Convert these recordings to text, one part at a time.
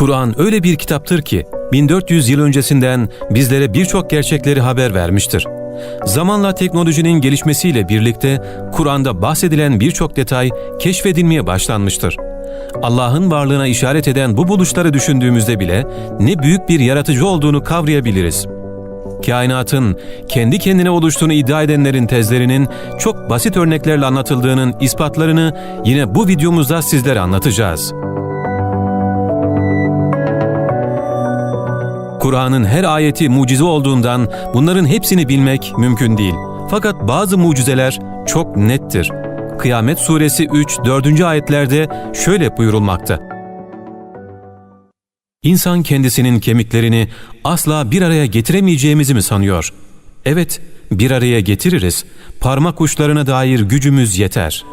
Kur'an öyle bir kitaptır ki 1400 yıl öncesinden bizlere birçok gerçekleri haber vermiştir. Zamanla teknolojinin gelişmesiyle birlikte Kur'an'da bahsedilen birçok detay keşfedilmeye başlanmıştır. Allah'ın varlığına işaret eden bu buluşları düşündüğümüzde bile ne büyük bir yaratıcı olduğunu kavrayabiliriz. Kainatın kendi kendine oluştuğunu iddia edenlerin tezlerinin çok basit örneklerle anlatıldığının ispatlarını yine bu videomuzda sizlere anlatacağız. Kur'an'ın her ayeti mucize olduğundan bunların hepsini bilmek mümkün değil. Fakat bazı mucizeler çok nettir. Kıyamet Suresi 3 4. ayetlerde şöyle buyurulmakta. İnsan kendisinin kemiklerini asla bir araya getiremeyeceğimizi mi sanıyor? Evet, bir araya getiririz. Parmak uçlarına dair gücümüz yeter.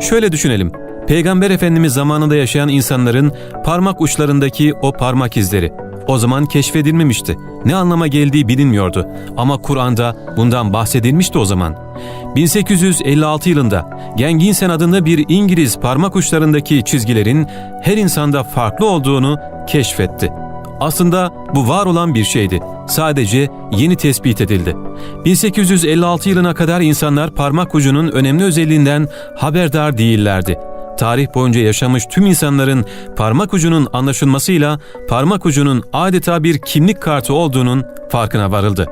Şöyle düşünelim. Peygamber Efendimiz zamanında yaşayan insanların parmak uçlarındaki o parmak izleri o zaman keşfedilmemişti. Ne anlama geldiği bilinmiyordu ama Kur'an'da bundan bahsedilmişti o zaman. 1856 yılında Genginsen adında bir İngiliz parmak uçlarındaki çizgilerin her insanda farklı olduğunu keşfetti. Aslında bu var olan bir şeydi. Sadece yeni tespit edildi. 1856 yılına kadar insanlar parmak ucunun önemli özelliğinden haberdar değillerdi tarih boyunca yaşamış tüm insanların parmak ucunun anlaşılmasıyla parmak ucunun adeta bir kimlik kartı olduğunun farkına varıldı.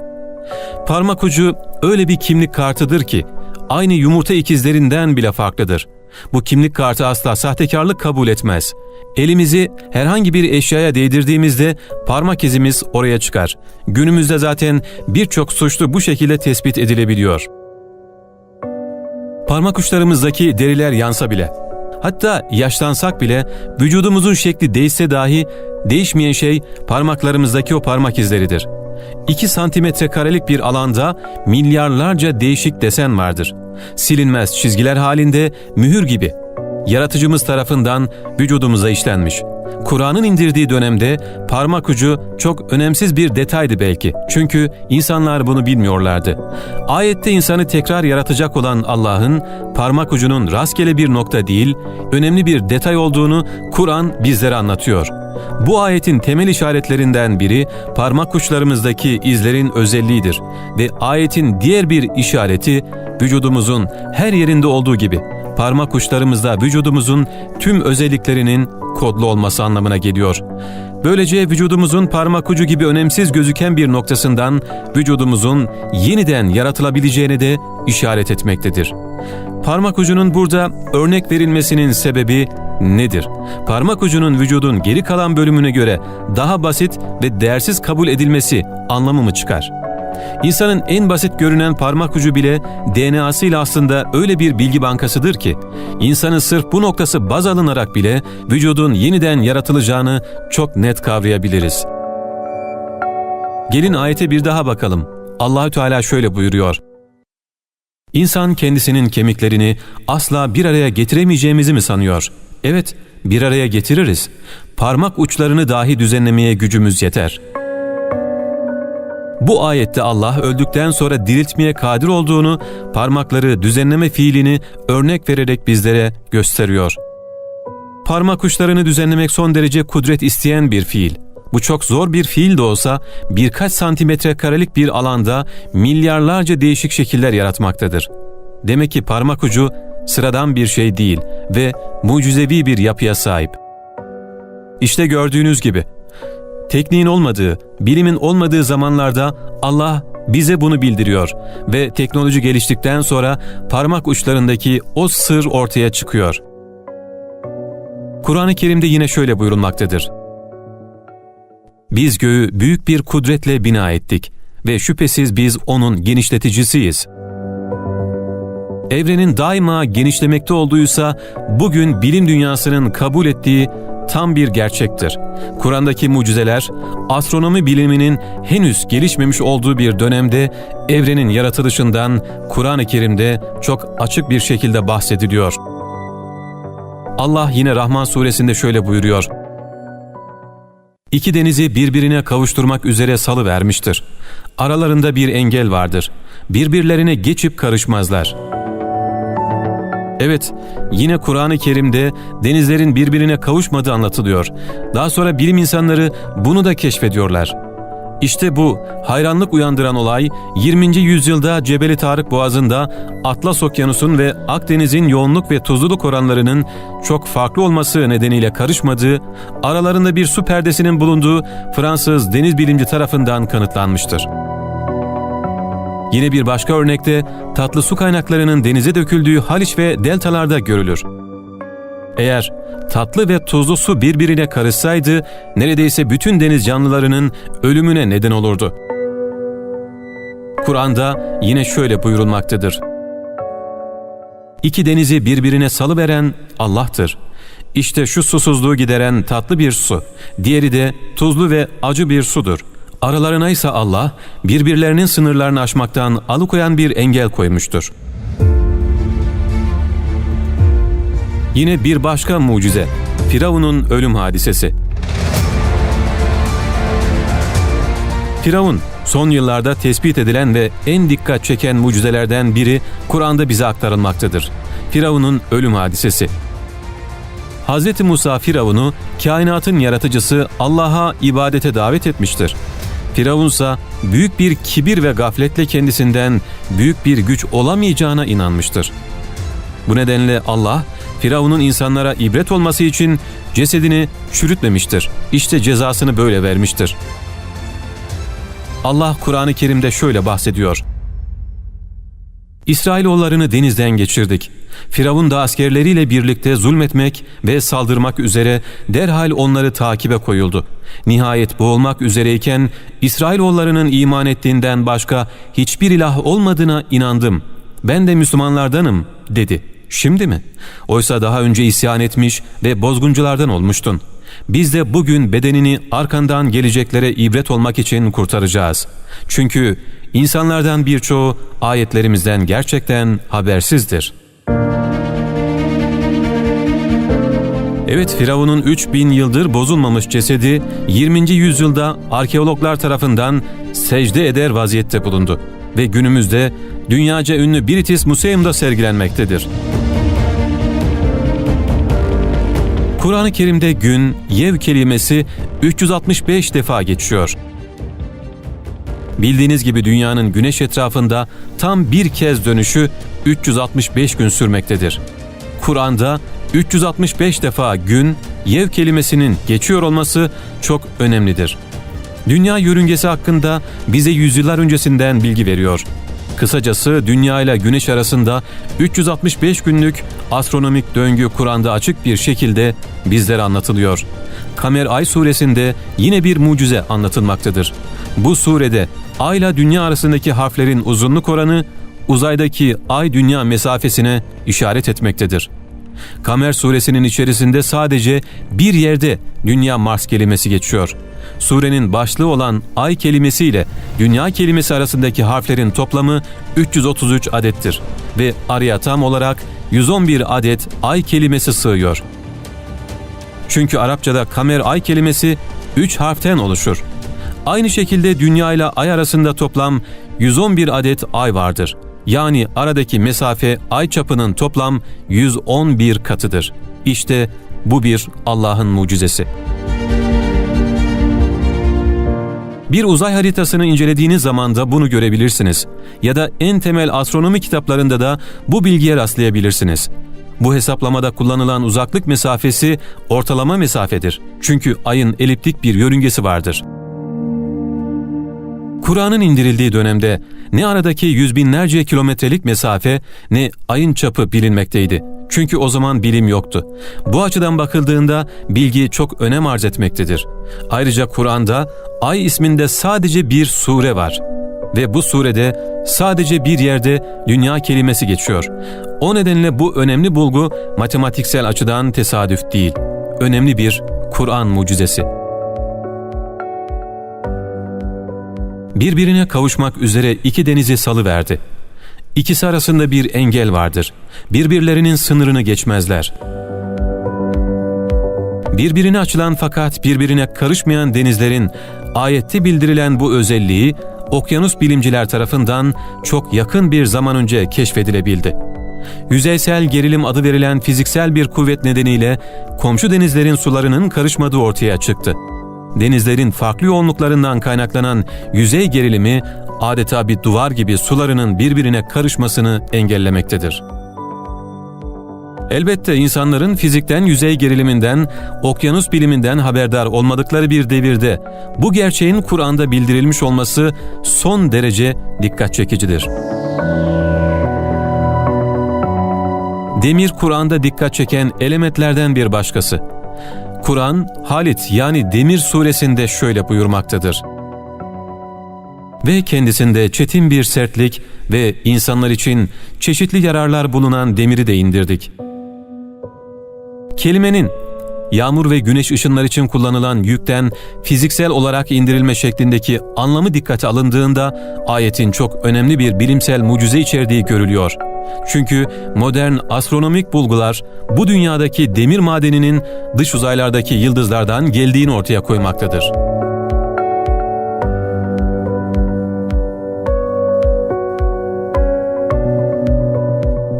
Parmak ucu öyle bir kimlik kartıdır ki aynı yumurta ikizlerinden bile farklıdır. Bu kimlik kartı asla sahtekarlık kabul etmez. Elimizi herhangi bir eşyaya değdirdiğimizde parmak izimiz oraya çıkar. Günümüzde zaten birçok suçlu bu şekilde tespit edilebiliyor. Parmak uçlarımızdaki deriler yansa bile Hatta yaşlansak bile vücudumuzun şekli değişse dahi değişmeyen şey parmaklarımızdaki o parmak izleridir. 2 santimetre karelik bir alanda milyarlarca değişik desen vardır. Silinmez çizgiler halinde mühür gibi. Yaratıcımız tarafından vücudumuza işlenmiş.'' Kur'an'ın indirdiği dönemde parmak ucu çok önemsiz bir detaydı belki. Çünkü insanlar bunu bilmiyorlardı. Ayette insanı tekrar yaratacak olan Allah'ın parmak ucunun rastgele bir nokta değil, önemli bir detay olduğunu Kur'an bizlere anlatıyor. Bu ayetin temel işaretlerinden biri parmak uçlarımızdaki izlerin özelliğidir ve ayetin diğer bir işareti vücudumuzun her yerinde olduğu gibi parmak uçlarımızda vücudumuzun tüm özelliklerinin kodlu olması anlamına geliyor. Böylece vücudumuzun parmak ucu gibi önemsiz gözüken bir noktasından vücudumuzun yeniden yaratılabileceğine de işaret etmektedir. Parmak ucunun burada örnek verilmesinin sebebi nedir? Parmak ucunun vücudun geri kalan bölümüne göre daha basit ve değersiz kabul edilmesi anlamı mı çıkar?'' İnsanın en basit görünen parmak ucu bile DNA'sıyla aslında öyle bir bilgi bankasıdır ki, insanın sırf bu noktası baz alınarak bile vücudun yeniden yaratılacağını çok net kavrayabiliriz. Gelin ayete bir daha bakalım. Allahü Teala şöyle buyuruyor. İnsan kendisinin kemiklerini asla bir araya getiremeyeceğimizi mi sanıyor? Evet, bir araya getiririz. Parmak uçlarını dahi düzenlemeye gücümüz yeter.'' Bu ayette Allah öldükten sonra diriltmeye kadir olduğunu, parmakları düzenleme fiilini örnek vererek bizlere gösteriyor. Parmak uçlarını düzenlemek son derece kudret isteyen bir fiil. Bu çok zor bir fiil de olsa birkaç santimetre karelik bir alanda milyarlarca değişik şekiller yaratmaktadır. Demek ki parmak ucu sıradan bir şey değil ve mucizevi bir yapıya sahip. İşte gördüğünüz gibi Tekniğin olmadığı, bilimin olmadığı zamanlarda Allah bize bunu bildiriyor ve teknoloji geliştikten sonra parmak uçlarındaki o sır ortaya çıkıyor. Kur'an-ı Kerim'de yine şöyle buyurulmaktadır. Biz göğü büyük bir kudretle bina ettik ve şüphesiz biz onun genişleticisiyiz. Evrenin daima genişlemekte olduğuysa bugün bilim dünyasının kabul ettiği tam bir gerçektir. Kur'an'daki mucizeler, astronomi biliminin henüz gelişmemiş olduğu bir dönemde evrenin yaratılışından Kur'an-ı Kerim'de çok açık bir şekilde bahsediliyor. Allah yine Rahman suresinde şöyle buyuruyor. İki denizi birbirine kavuşturmak üzere salı vermiştir. Aralarında bir engel vardır. Birbirlerine geçip karışmazlar.'' Evet, yine Kur'an-ı Kerim'de denizlerin birbirine kavuşmadığı anlatılıyor. Daha sonra bilim insanları bunu da keşfediyorlar. İşte bu hayranlık uyandıran olay 20. yüzyılda Cebeli Tarık Boğazı'nda Atlas Okyanusu'nun ve Akdeniz'in yoğunluk ve tuzluluk oranlarının çok farklı olması nedeniyle karışmadığı, aralarında bir su perdesinin bulunduğu Fransız deniz bilimci tarafından kanıtlanmıştır. Yine bir başka örnekte tatlı su kaynaklarının denize döküldüğü Haliç ve deltalarda görülür. Eğer tatlı ve tuzlu su birbirine karışsaydı neredeyse bütün deniz canlılarının ölümüne neden olurdu. Kur'an'da yine şöyle buyurulmaktadır. İki denizi birbirine salıveren Allah'tır. İşte şu susuzluğu gideren tatlı bir su, diğeri de tuzlu ve acı bir sudur. Aralarına ise Allah birbirlerinin sınırlarını aşmaktan alıkoyan bir engel koymuştur.'' Yine bir başka mucize, Firavun'un ölüm hadisesi. Firavun, son yıllarda tespit edilen ve en dikkat çeken mucizelerden biri Kur'an'da bize aktarılmaktadır. Firavun'un ölüm hadisesi. Hz. Musa Firavun'u kainatın yaratıcısı Allah'a ibadete davet etmiştir. Firavun ise büyük bir kibir ve gafletle kendisinden büyük bir güç olamayacağına inanmıştır. Bu nedenle Allah Firavun'un insanlara ibret olması için cesedini çürütmemiştir. İşte cezasını böyle vermiştir. Allah Kur'an-ı Kerim'de şöyle bahsediyor. İsrailoğullarını denizden geçirdik. Firavun da askerleriyle birlikte zulmetmek ve saldırmak üzere derhal onları takibe koyuldu. Nihayet boğulmak üzereyken İsrailoğullarının iman ettiğinden başka hiçbir ilah olmadığına inandım. Ben de Müslümanlardanım dedi.'' Şimdi mi? Oysa daha önce isyan etmiş ve bozgunculardan olmuştun. Biz de bugün bedenini arkandan geleceklere ibret olmak için kurtaracağız. Çünkü insanlardan birçoğu ayetlerimizden gerçekten habersizdir. Evet Firavun'un 3000 yıldır bozulmamış cesedi 20. yüzyılda arkeologlar tarafından secde eder vaziyette bulundu ve günümüzde dünyaca ünlü British Museum'da sergilenmektedir. Kur'an-ı Kerim'de gün, yev kelimesi 365 defa geçiyor. Bildiğiniz gibi dünyanın güneş etrafında tam bir kez dönüşü 365 gün sürmektedir. Kur'an'da 365 defa gün, yev kelimesinin geçiyor olması çok önemlidir. Dünya yörüngesi hakkında bize yüzyıllar öncesinden bilgi veriyor. Kısacası Dünya ile Güneş arasında 365 günlük astronomik döngü Kur'an'da açık bir şekilde bizlere anlatılıyor. Kamer Ay suresinde yine bir mucize anlatılmaktadır. Bu surede Ay ile Dünya arasındaki harflerin uzunluk oranı uzaydaki Ay-Dünya mesafesine işaret etmektedir. Kamer suresinin içerisinde sadece bir yerde Dünya Mars kelimesi geçiyor. Surenin başlığı olan ay kelimesi ile dünya kelimesi arasındaki harflerin toplamı 333 adettir ve araya tam olarak 111 adet ay kelimesi sığıyor. Çünkü Arapçada kamer ay kelimesi 3 harften oluşur. Aynı şekilde dünya ile ay arasında toplam 111 adet ay vardır. Yani aradaki mesafe ay çapının toplam 111 katıdır. İşte bu bir Allah'ın mucizesi. Bir uzay haritasını incelediğiniz zaman da bunu görebilirsiniz. Ya da en temel astronomi kitaplarında da bu bilgiye rastlayabilirsiniz. Bu hesaplamada kullanılan uzaklık mesafesi ortalama mesafedir. Çünkü ayın eliptik bir yörüngesi vardır. Kur'an'ın indirildiği dönemde ne aradaki yüz binlerce kilometrelik mesafe ne ayın çapı bilinmekteydi. Çünkü o zaman bilim yoktu. Bu açıdan bakıldığında bilgi çok önem arz etmektedir. Ayrıca Kur'an'da Ay isminde sadece bir sure var. Ve bu surede sadece bir yerde dünya kelimesi geçiyor. O nedenle bu önemli bulgu matematiksel açıdan tesadüf değil. Önemli bir Kur'an mucizesi. Birbirine kavuşmak üzere iki denizi salıverdi. İkisi arasında bir engel vardır. Birbirlerinin sınırını geçmezler. Birbirine açılan fakat birbirine karışmayan denizlerin ayette bildirilen bu özelliği okyanus bilimciler tarafından çok yakın bir zaman önce keşfedilebildi. yüzeysel gerilim adı verilen fiziksel bir kuvvet nedeniyle komşu denizlerin sularının karışmadığı ortaya çıktı. Denizlerin farklı yoğunluklarından kaynaklanan yüzey gerilimi adeta bir duvar gibi sularının birbirine karışmasını engellemektedir. Elbette insanların fizikten yüzey geriliminden, okyanus biliminden haberdar olmadıkları bir devirde bu gerçeğin Kur'an'da bildirilmiş olması son derece dikkat çekicidir. Demir Kur'an'da dikkat çeken elementlerden bir başkası. Kur'an, Halit yani Demir suresinde şöyle buyurmaktadır. Ve kendisinde çetin bir sertlik ve insanlar için çeşitli yararlar bulunan demiri de indirdik. Kelimenin yağmur ve güneş ışınlar için kullanılan yükten fiziksel olarak indirilme şeklindeki anlamı dikkate alındığında ayetin çok önemli bir bilimsel mucize içerdiği görülüyor. Çünkü modern astronomik bulgular bu dünyadaki demir madeninin dış uzaylardaki yıldızlardan geldiğini ortaya koymaktadır.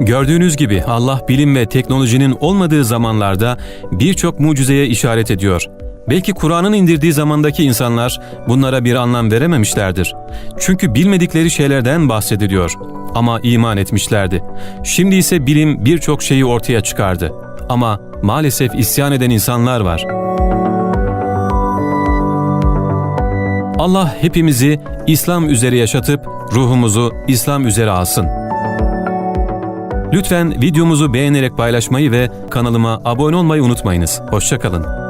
Gördüğünüz gibi Allah bilim ve teknolojinin olmadığı zamanlarda birçok mucizeye işaret ediyor. Belki Kur'an'ın indirdiği zamandaki insanlar bunlara bir anlam verememişlerdir. Çünkü bilmedikleri şeylerden bahsediliyor ama iman etmişlerdi. Şimdi ise bilim birçok şeyi ortaya çıkardı. Ama maalesef isyan eden insanlar var. Allah hepimizi İslam üzere yaşatıp ruhumuzu İslam üzere alsın. Lütfen videomuzu beğenerek paylaşmayı ve kanalıma abone olmayı unutmayınız. Hoşçakalın.